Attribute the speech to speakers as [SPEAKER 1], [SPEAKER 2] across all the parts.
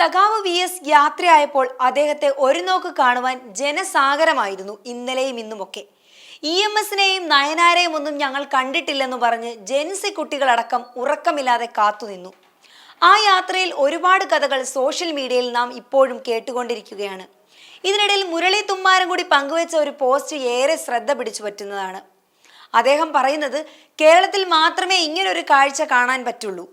[SPEAKER 1] സഖാവ് V S യാത്രയായപ്പോൾ അദ്ദേഹത്തെ ഒരു നോക്ക് കാണുവാൻ ജനസാഗരമായിരുന്നു ഇന്നലെയും ഇന്നുമൊക്കെ. ഇ എം എസിനെയും നയനാരെയും ഒന്നും ഞങ്ങൾ കണ്ടിട്ടില്ലെന്ന് പറഞ്ഞ് ജെൻസി കുട്ടികളടക്കം ഉറക്കമില്ലാതെ കാത്തുനിന്നു ആ യാത്രയിൽ ഒരുപാട് കഥകൾ സോഷ്യൽ മീഡിയയിൽ നാം ഇപ്പോഴും കേട്ടുകൊണ്ടിരിക്കുകയാണ്. ഇതിനിടയിൽ മുരളി തുമ്മാരം കൂടി പങ്കുവച്ച ഒരു പോസ്റ്റ് ഏറെ ശ്രദ്ധ പിടിച്ചു പറ്റുന്നതാണ്. അദ്ദേഹം പറയുന്നത് കേരളത്തിൽ മാത്രമേ ഇങ്ങനൊരു കാഴ്ച കാണാൻ പറ്റുള്ളൂ.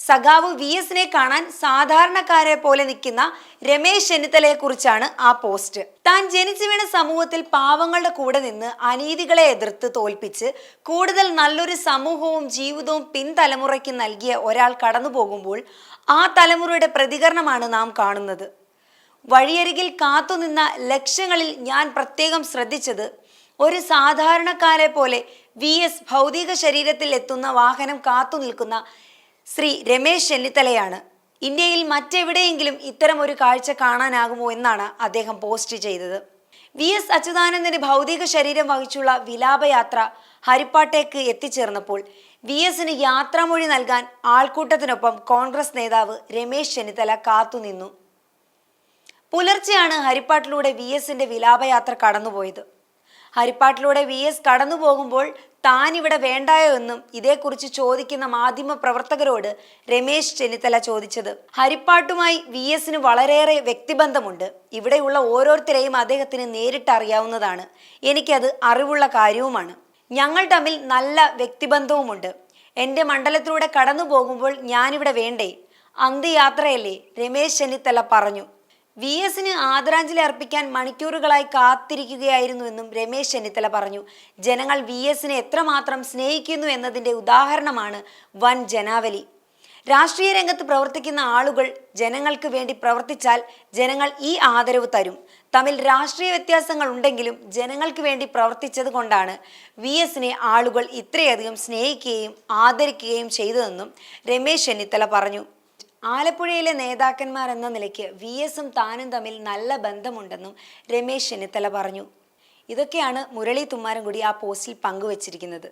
[SPEAKER 1] സഖാവ് വി എസിനെ കാണാൻ സാധാരണക്കാരെ പോലെ നിൽക്കുന്ന രമേശ് ചെന്നിത്തലയെ കുറിച്ചാണ് ആ പോസ്റ്റ്. താൻ ജനിച്ചു വീണ സമൂഹത്തിൽ പാവങ്ങളുടെ കൂടെ നിന്ന് അനീതികളെ എതിർത്ത് തോൽപ്പിച്ച് കൂടുതൽ നല്ലൊരു സമൂഹവും ജീവിതവും പിൻതലമുറയ്ക്ക് നൽകിയ ഒരാൾ കടന്നു പോകുമ്പോൾ ആ തലമുറയുടെ പ്രതികരണമാണ് നാം കാണുന്നത്. വഴിയരികിൽ കാത്തുനിന്ന ലക്ഷ്യങ്ങളിൽ ഞാൻ പ്രത്യേകം ശ്രദ്ധിച്ചത് ഒരു സാധാരണക്കാരെ പോലെ വി എസ് ഭൗതിക ശരീരത്തിൽ എത്തുന്ന വാഹനം കാത്തു നിൽക്കുന്ന ശ്രീ രമേശ് ചെന്നിത്തലയാണ്. ഇന്ത്യയിൽ മറ്റെവിടെയെങ്കിലും ഇത്തരം ഒരു കാഴ്ച കാണാനാകുമോ എന്നാണ് അദ്ദേഹം പോസ്റ്റ് ചെയ്തത്. വി എസ് അച്യുതാനന്ദന്റെ ഭൗതിക ശരീരം വഹിച്ചുള്ള വിലാപയാത്ര ഹരിപ്പാട്ടേക്ക് എത്തിച്ചേർന്നപ്പോൾ വി എസിന് യാത്രാമൊഴി നൽകാൻ ആൾക്കൂട്ടത്തിനൊപ്പം കോൺഗ്രസ് നേതാവ് രമേശ് ചെന്നിത്തല കാത്തുനിന്നു. പുലർച്ചെയാണ് ഹരിപ്പാട്ടിലൂടെ വി എസിന്റെ വിലാപയാത്ര കടന്നുപോയത്. ഹരിപ്പാട്ടിലൂടെ വി എസ് കടന്നു പോകുമ്പോൾ താൻ ഇവിടെ വേണ്ടായോ എന്നും ഇതേക്കുറിച്ച് ചോദിക്കുന്ന മാധ്യമ പ്രവർത്തകരോട് രമേശ് ചെന്നിത്തല ചോദിച്ചത്. ഹരിപ്പാട്ടുമായി വി എസിന് വളരെയേറെ വ്യക്തിബന്ധമുണ്ട്. ഇവിടെയുള്ള ഓരോരുത്തരെയും അദ്ദേഹത്തിന് നേരിട്ട് അറിയാവുന്നതാണ്. എനിക്കത് അറിവുള്ള കാര്യവുമാണ്. ഞങ്ങൾ തമ്മിൽ നല്ല വ്യക്തിബന്ധവുമുണ്ട്. എന്റെ മണ്ഡലത്തിലൂടെ കടന്നു പോകുമ്പോൾ ഞാനിവിടെ വേണ്ടേ? അന്ത്യയാത്രയല്ലേ? രമേശ് ചെന്നിത്തല പറഞ്ഞു. വി എസിന് ആദരാഞ്ജലി അർപ്പിക്കാൻ മണിക്കൂറുകളായി കാത്തിരിക്കുകയായിരുന്നുവെന്നും രമേശ് ചെന്നിത്തല പറഞ്ഞു. ജനങ്ങൾ വി എസിനെ എത്രമാത്രം സ്നേഹിക്കുന്നു എന്നതിന്റെ ഉദാഹരണമാണ് വൻ ജനാവലി. രാഷ്ട്രീയ രംഗത്ത് പ്രവർത്തിക്കുന്ന ആളുകൾ ജനങ്ങൾക്ക് വേണ്ടി പ്രവർത്തിച്ചാൽ ജനങ്ങൾ ഈ ആദരവ് തരും. തമ്മിൽ രാഷ്ട്രീയ വ്യത്യാസങ്ങൾ ഉണ്ടെങ്കിലും ജനങ്ങൾക്ക് വേണ്ടി പ്രവർത്തിച്ചത് കൊണ്ടാണ് വി എസിനെ ആളുകൾ ഇത്രയധികം സ്നേഹിക്കുകയും ആദരിക്കുകയും ചെയ്തതെന്നും രമേശ് ചെന്നിത്തല പറഞ്ഞു. ആലപ്പുഴയിലെ നേതാക്കന്മാർ എന്ന നിലയ്ക്ക് വി എസും താനും തമ്മിൽ നല്ല ബന്ധമുണ്ടെന്നും രമേശ് ചെന്നിത്തല പറഞ്ഞു. ഇതൊക്കെയാണ് മുരളി തുമ്മാരൻകുടി ആ പോസ്റ്റിൽ പങ്കുവച്ചിരിക്കുന്നത്.